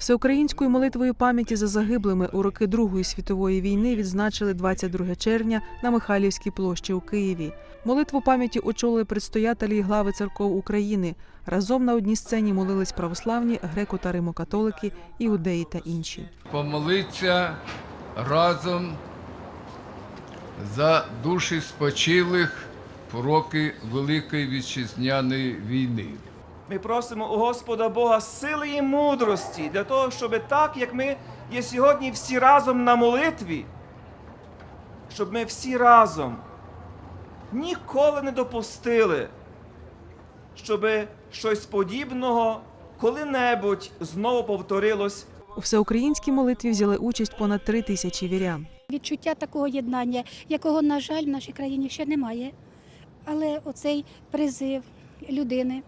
Всеукраїнською молитвою пам'яті за загиблими у роки Другої світової війни відзначили 22 червня на Михайлівській площі у Києві. Молитву пам'яті очолили предстоятелі і глави церков України. Разом на одній сцені молились православні, греко та римокатолики, іудеї та інші. помолиться разом за душі спочилих в роки Великої Вітчизняної війни. Ми просимо у Господа Бога сили і мудрості для того, щоб так, як ми є сьогодні всі разом на молитві, щоб ми всі разом ніколи не допустили, щоб щось подібного коли-небудь знову повторилось У всеукраїнській молитві взяли участь понад три тисячі вірян. Відчуття такого єднання, якого, на жаль, в нашій країні ще немає. Але оцей призив людини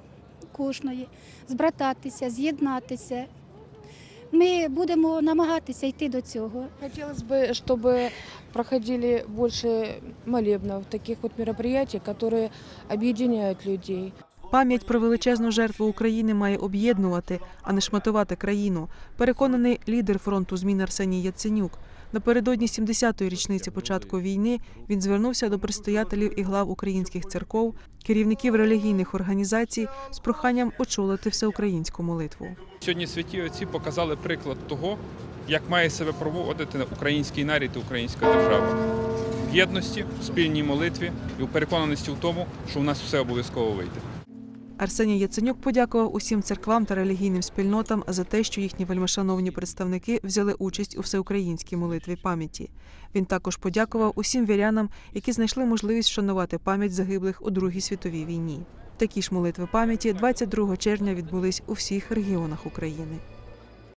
кожної збрататися, з'єднатися. Ми будемо намагатися йти до цього. Хотелось бы, чтобы проходили больше молебнов, таких вот мероприятий, которые объединяют людей. Пам'ять про величезну жертву України має об'єднувати, а не шматувати країну. Переконаний лідер фронту змін Арсеній Яценюк. Напередодні 70-ї річниці початку війни він звернувся до предстоятелів і глав українських церков, керівників релігійних організацій з проханням очолити всеукраїнську молитву. Сьогодні святі отці показали приклад того, як має себе проводити український нарід і українська держава в єдності, в спільній молитві і у переконаності в тому, що у нас все обов'язково вийде. Арсеній Яценюк подякував усім церквам та релігійним спільнотам за те, що їхні вельмишановні представники взяли участь у всеукраїнській молитві пам'яті. Він також подякував усім вірянам, які знайшли можливість вшанувати пам'ять загиблих у Другій світовій війні. Такі ж молитви пам'яті 22 червня відбулись у всіх регіонах України.